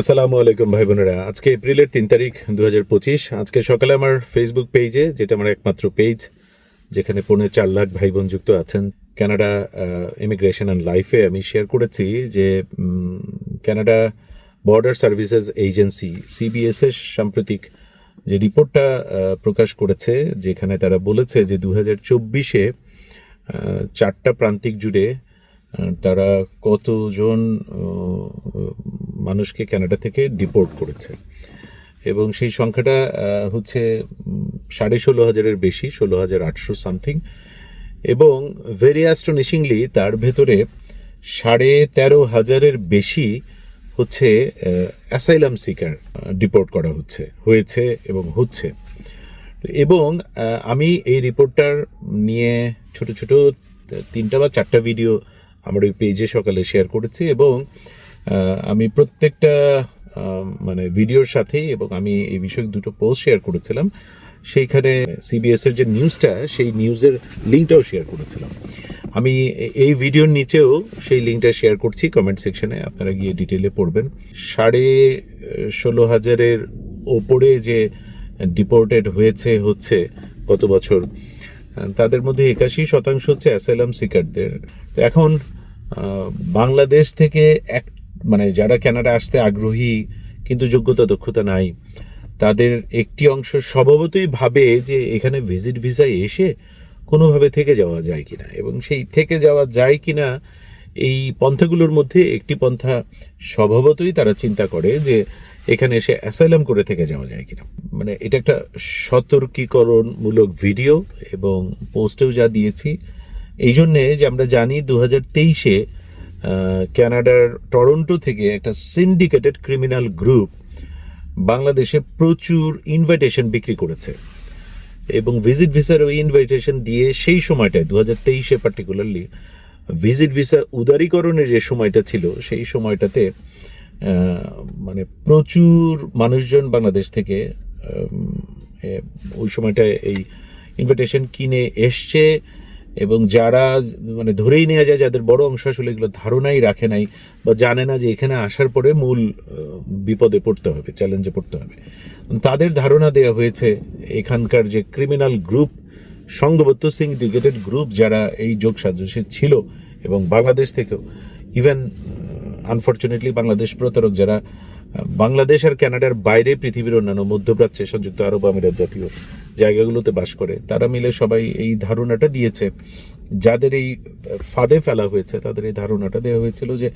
আসসালামু আলাইকুম ভাই বোনেরা। আজকে এপ্রিলের তিন তারিখ দু হাজার পঁচিশ। আজকে সকালে আমার ফেসবুক পেজে যেটা আমার একমাত্র পেজ যেখানে পৌনে চার লাখ ভাই বোন যুক্ত আছেন কানাডা ইমিগ্রেশন অ্যান্ড লাইফে আমি শেয়ার করেছি যে Canada border services agency CBSS সাম্প্রতিক যে রিপোর্টটা প্রকাশ করেছে, যেখানে তারা বলেছে যে দু হাজার চব্বিশে চারটা প্রান্তিক জুড়ে তারা কতজন মানুষকে কানাডা থেকে ডিপোর্ট করেছে। এবং সেই সংখ্যাটা হচ্ছে সাড়ে ষোলো হাজারের বেশি, ষোলো হাজার আটশো সামথিং। এবং ভেরি অ্যাস্টনিশিংলি তার ভেতরে সাড়ে তেরো হাজারের বেশি হচ্ছে অ্যাসাইলাম সিকার ডিপোর্ট করা হচ্ছে, হয়েছে এবং হচ্ছে। এবং আমি এই রিপোর্টটার নিয়ে ছোট ছোট তিনটা বা চারটা ভিডিও আমার ওই পেজে সকালে শেয়ার করেছি এবং আমি প্রত্যেকটা মানে ভিডিওর সাথেই এবং আমি এই বিষয়ে দুটো পোস্ট শেয়ার করেছিলাম। সেইখানে সিবিএস এর যে নিউজটা সেই নিউজের লিঙ্কটাও শেয়ার করেছিলাম। আমি এই ভিডিওর নিচেও সেই লিঙ্কটা শেয়ার করছি কমেন্ট সেকশনে আপনারা গিয়ে ডিটেলে পড়বেন। সাড়ে ষোলো হাজারের ওপরে যে ডিপোর্টেড হয়েছে, হচ্ছে গত বছর তাদের মধ্যে একাশি শতাংশ হচ্ছে অ্যাসাইলাম সিকারদের এখন বাংলাদেশ থেকে এক মানে যারা কানাডা আসতে আগ্রহী, কিন্তু যোগ্যতা, দক্ষতা নাই, তাদের একটি অংশ স্বভাবতই ভাবে যে এখানে ভিজিট ভিসায় এসে কোনোভাবে থেকে যাওয়া যায় কিনা। এবং সেই থেকে যাওয়া যায় কিনা, এই পন্থাগুলোর মধ্যে একটি পন্থা স্বভাবতই তারা চিন্তা করে যে এখানে এসে অ্যাসাইলাম করে থেকে যাওয়া যায় কিনা। মানে এটা একটা সতর্কীকরণমূলক ভিডিও এবং পোস্টেও যা দিয়েছি এই জন্যে যে আমরা জানি দু হাজার তেইশে কানাডার টরন্টো থেকে একটা সিন্ডিকেটেড ক্রিমিনাল গ্রুপ বাংলাদেশে প্রচুর ইনভাইটেশন বিক্রি করেছে। এবং ভিজিট ভিসার ওই ইনভাইটেশন দিয়ে সেই সময়টায় দু হাজার তেইশে পার্টিকুলারলি ভিজিট ভিসা উদারীকরণের যে সময়টা ছিল, সেই সময়টাতে মানে প্রচুর মানুষজন বাংলাদেশ থেকে ওই সময়টায় এই ইনভাইটেশন কিনে এসছে। এবং যারা মানে ধরেই নেওয়া যায় যাদের বড় অংশ আসলে এগুলো ধারণাই রাখে নাই বা জানে না যে এখানে আসার পরে মূল বিপদে পড়তে হবে চ্যালেঞ্জে পড়তে হবে। তাদের ধারণা দেওয়া হয়েছে এখানকার যে ক্রিমিনাল গ্রুপ সংঘবদ্ধ সিন্ডিকেটেড গ্রুপ যারা এই যোগ সাজসে ছিল এবং বাংলাদেশ থেকেও ইভেন আনফর্চুনেটলি বাংলাদেশ প্রতারক যারা বাংলাদেশ আর কানাডার বাইরে পৃথিবীর অন্যান্য মধ্যপ্রাচ্যে সংযুক্ত আরব আমিরাত জাতীয় জায়গাগুলোতে বাস করে, তারা মিলে সবাই এই ধারণাটা দিয়েছে। যাদের এই ফাঁদে ফেলা হয়েছে, তাদের এই ধারণাটা দেওয়া হয়েছিল যে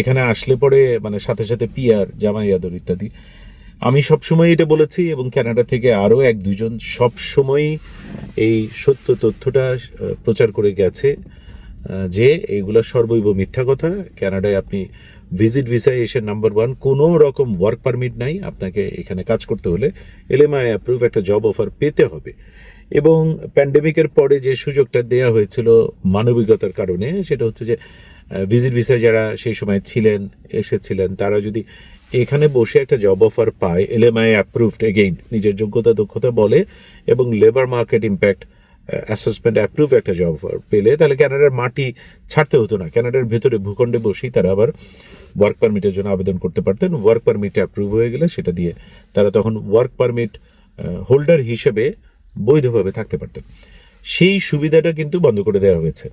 এখানে আসলে পরে মানে সাথে সাথে পিয়ার, জামাই আদর ইত্যাদি। আমি সবসময় এটা বলেছি এবং কানাডা থেকে আরও এক, দুজন সবসময়ই এই সত্য তথ্যটা প্রচার করে গেছে যে এইগুলো সর্বৈব মিথ্যা কথা। কানাডায় আপনি ভিজিট ভিসায় এসে নাম্বার ওয়ান, কোনো রকম ওয়ার্ক পারমিট নাই। আপনাকে এখানে কাজ করতে হলে এলএমআই অ্যাপ্রুভ একটা জব অফার পেতে হবে। এবং প্যান্ডেমিকের পরে যে সুযোগটা দেয়া হয়েছিল মানবিকতার কারণে, সেটা হচ্ছে যে ভিজিট ভিসায় যারা সেই সময় ছিলেন, এসেছিলেন, তারা যদি এখানে বসে একটা জব অফার পায়, এলএমআই অ্যাপ্রুভড এগেইন নিজের যোগ্যতা, দক্ষতা বলে, এবং labour market impact assessment approve একটা জব অফার পেলে, তাহলে ক্যানাডার মাটি ছাড়তে হতো না। ক্যানাডার ভেতরে ভূখণ্ডে বসেই তারা আবার ওয়ার্ক পারমিটের জন্য আবেদন করতে পারতেন। ওয়ার্ক পারমিট অ্যাপ্রুভ হয়ে গেলে সেটা দিয়ে তারা তখন ওয়ার্ক পারমিট হোল্ডার হিসেবে বৈধভাবে থাকতে পারতেন। সেই সুবিধাটা কিন্তু বন্ধ করে দেওয়া হয়েছে।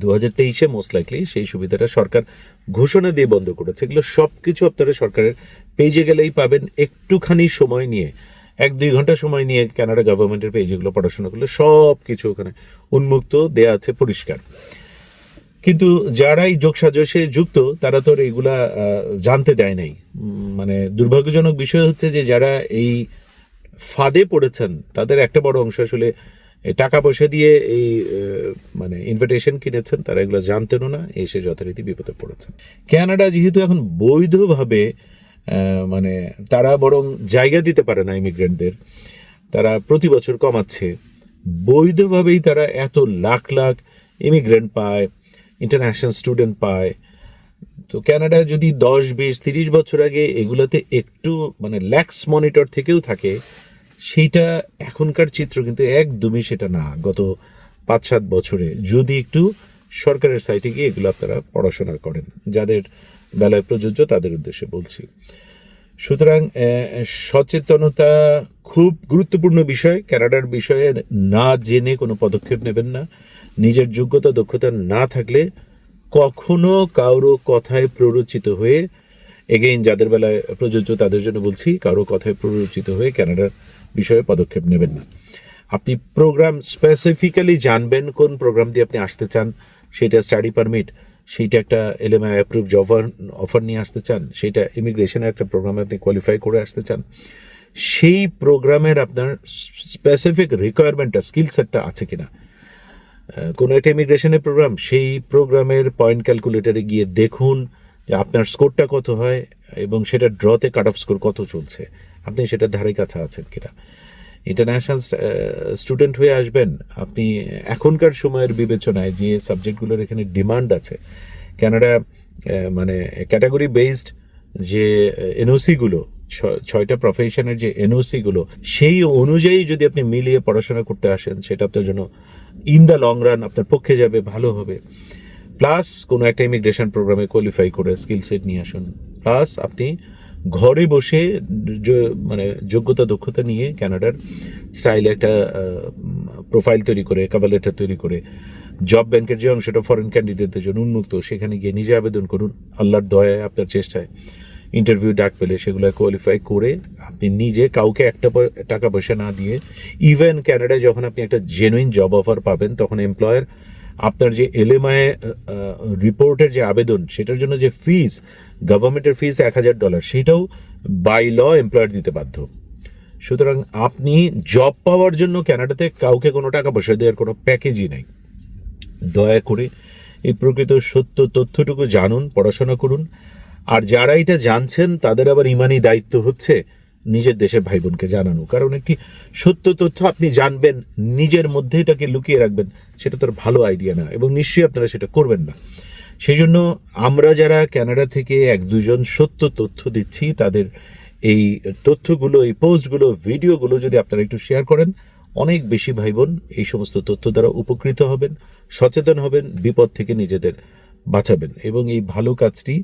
দু হাজার তেইশে মোস্ট লাইকলি সেই সুবিধাটা সরকার ঘোষণা দিয়ে বন্ধ করেছে। এগুলো সব কিছু আপনারা সরকারের পেজে গেলেই পাবেন। একটুখানি সময় নিয়ে, এক দুই ঘণ্টা সময় নিয়ে কানাডা গভর্নমেন্টের পেজেগুলো পড়াশোনা করলে সব কিছু ওখানে উন্মুক্ত দেয়া আছে পরিষ্কার। কিন্তু যারাই যোগ সাজসে যুক্ত, তারা তো এগুলা জানতে দেয় নাই। মানে দুর্ভাগ্যজনক বিষয় হচ্ছে যে যারা এই ফাঁদে পড়েছেন, তাদের একটা বড় অংশ আসলে টাকা পয়সা দিয়ে এই মানে ইনভিটেশন কিনেছেন, তারা এগুলো জানতেনও না, এসে যথারীতি বিপদে পড়েছেন। কানাডা যেহেতু এখন বৈধভাবে মানে তারা বরং জায়গা দিতে পারে না ইমিগ্রেন্টদের তারা প্রতি বছর কমাচ্ছে, বৈধভাবেই তারা এত লাখ লাখ ইমিগ্রেন্ট পায় ইন্টারন্যাশনাল স্টুডেন্ট পায়। তো কানাডা যদি দশ, বিশ, তিরিশ বছর আগে এগুলাতে একটু মানে ল্যাক্স মনিটর থেকেও থাকে, সেইটা এখনকার চিত্র কিন্তু একদমই সেটা না গত পাঁচ সাত বছরে। যদি একটু সরকারের সাইটে গিয়ে এগুলো আপনারা পড়াশোনা করেন, যাদের বেলায় প্রযোজ্য তাদের উদ্দেশ্যে বলছি। সুতরাং সচেতনতা খুব গুরুত্বপূর্ণ বিষয়। কানাডার বিষয়ে না জেনে কোনো পদক্ষেপ নেবেন না। নিজের যোগ্যতা, দক্ষতা না থাকলে কখনো কারও কথায় প্ররোচিত হয়ে এগেইন যাদের বেলায় প্রযোজ্য তাদের জন্য বলছি, কারও কথায় প্ররোচিত হয়ে কানাডার বিষয়ে পদক্ষেপ নেবেন না। আপনি প্রোগ্রাম স্পেসিফিক্যালি জানবেন কোন প্রোগ্রাম দিয়ে আপনি আসতে চান, সেটা স্টাডি পারমিট সেইটা একটা এলএমআই অ্যাপ্রুভ অফার অফার নিয়ে আসতে চান, সেটা ইমিগ্রেশনের একটা প্রোগ্রামে আপনি কোয়ালিফাই করে আসতে চান, সেই প্রোগ্রামের আপনার স্পেসিফিক রিকোয়ারমেন্টটা স্কিল সেটটা আছে কিনা। কোনো একটা ইমিগ্রেশনের প্রোগ্রাম সেই প্রোগ্রামের পয়েন্ট ক্যালকুলেটরে গিয়ে দেখুন যে আপনার স্কোরটা কত হয় এবং সেটা ড্রতে কাট অফ স্কোর কত চলছে। আপনি সেটা ধারে কাছে আছেন কিনা। ইন্টারন্যাশনাল স্টুডেন্ট হয়ে আসবেন। আপনি এখনকার সময়ের বিবেচনায় যে সাবজেক্টগুলোর এখানে ডিমান্ড আছে কানাডা মানে ক্যাটাগরি বেসড যে এনওসিগুলো ছয়টা প্রফেশনের যে এনওসিগুলো সেই অনুযায়ী যদি আপনি মিলিয়ে পড়াশোনা করতে আসেন, সেটা আপনার জন্য ইন দ্য লং রান আপনার পক্ষে যাবে, ভালো হবে। প্লাস কোনো একটা ইমিগ্রেশন প্রোগ্রামে কোয়ালিফাই করে স্কিল সেট নিয়ে আসুন। প্লাস আপনি ঘরে বসে মানে যোগ্যতা, দক্ষতা নিয়ে ক্যানাডার স্টাইলে একটা প্রোফাইল তৈরি করে কভার লেটার তৈরি করে জব ব্যাংকের যে অংশটা ফরেন ক্যান্ডিডেটদের জন্য উন্মুক্ত, সেখানে গিয়ে নিজে আবেদন করুন। আল্লাহর দয়ায়, আপনার চেষ্টায়। ইন্টারভিউ ডাক পেলে সেগুলো কোয়ালিফাই করে আপনি নিজে কাউকে একটা টাকা পয়সা না দিয়ে ইভেন ক্যানাডায় যখন আপনি একটা জেনুইন জব অফার পাবেন, তখন এমপ্লয়ার আপনার যে এলএমআই রিপোর্টের যে আবেদন, সেটার জন্য যে ফিস গভর্নমেন্টের ফিস এক হাজার ডলার সেটাও বাই ল এমপ্লয়ার দিতে বাধ্য। সুতরাং আপনি জব পাওয়ার জন্য ক্যানাডাতে কাউকে কোনো টাকা পয়সা দেওয়ার কোনো প্যাকেজই নাই। দয়া করে এই প্রকৃত সত্য তথ্যটুকু জানুন, পড়াশোনা করুন আর যারা এটা জানছেন, তাদের আবার ইমানি দায়িত্ব হচ্ছে নিজের দেশের ভাই বোনকে জানানো। কারণ একটি সত্য তথ্য আপনি জানবেন, নিজের মধ্যে এটাকে লুকিয়ে রাখবেন, সেটা তোর ভালো আইডিয়া না এবং নিশ্চয়ই আপনারা সেটা করবেন না। সেই জন্য আমরা যারা কানাডা থেকে এক দুজন সত্য তথ্য দিচ্ছি, তাদের এই তথ্যগুলো, এই পোস্টগুলো, ভিডিওগুলো যদি আপনারা একটু শেয়ার করেন, অনেক বেশি ভাই বোন এই সমস্ত তথ্য দ্বারা উপকৃত হবেন, সচেতন হবেন, বিপদ থেকে নিজেদের বাঁচাবেন এবং এই ভালো কাজটি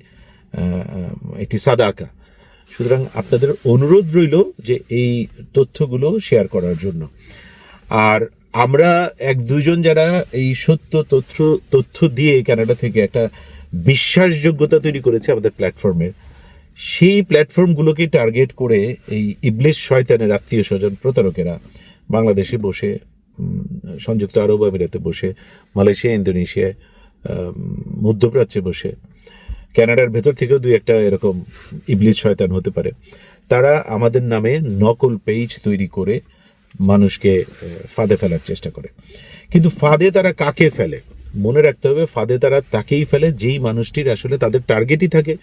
একটি সাদাকা। সুতরাং আপনাদের অনুরোধ রইল যে এই তথ্যগুলো শেয়ার করার জন্য। আর আমরা এক দুজন যারা এই সত্য তথ্য তথ্য দিয়ে কানাডা থেকে একটা বিশ্বাসযোগ্যতা তৈরি করেছে আমাদের প্ল্যাটফর্মের সেই প্ল্যাটফর্মগুলোকে টার্গেট করে এই ইবলিশ শয়তানের আত্মীয় স্বজন প্রতারকেরা বাংলাদেশে বসে সংযুক্ত আরব আমিরাতে বসে, মালয়েশিয়া ইন্দোনেশিয়ায় মধ্যপ্রাচ্যে বসে কানাডার ভেতর থেকেও দুই একটা এরকম ইবলিশ শয়তান হতে পারে। তারা আমাদের নামে নকল পেজ তৈরি করে মানুষকে ফাঁদে ফেলার চেষ্টা করে। কিন্তু ফাঁদে তারা কাকে ফেলে? মনে রাখতে হবে, ফাঁদে তারা তাকেই ফেলে যেই মানুষটির আসলে তাদের টার্গেটই থাকে।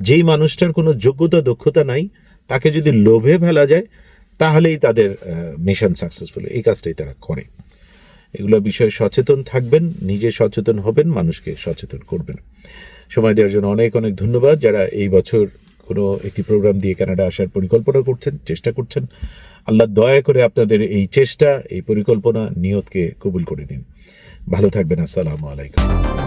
যেই মানুষটার কোনো যোগ্যতা, দক্ষতা নাই, তাকে যদি লোভে ফেলা যায়, তাহলেই তাদের মিশন সাকসেসফুল এই কাজটাই তারা করে। এগুলো বিষয়ে সচেতন থাকবেন, নিজে সচেতন হবেন, মানুষকে সচেতন করবেন। সময় দেওয়ার জন্য অনেক অনেক ধন্যবাদ। যারা এই বছর কোনো একটি প্রোগ্রাম দিয়ে কানাডা আসার পরিকল্পনা করছেন, চেষ্টা করছেন, আল্লাহ দয়া করে আপনাদের এই চেষ্টা, এই পরিকল্পনা নিয়তকে কবুল করে নিন। ভালো থাকবেন। আসসালামু আলাইকুম।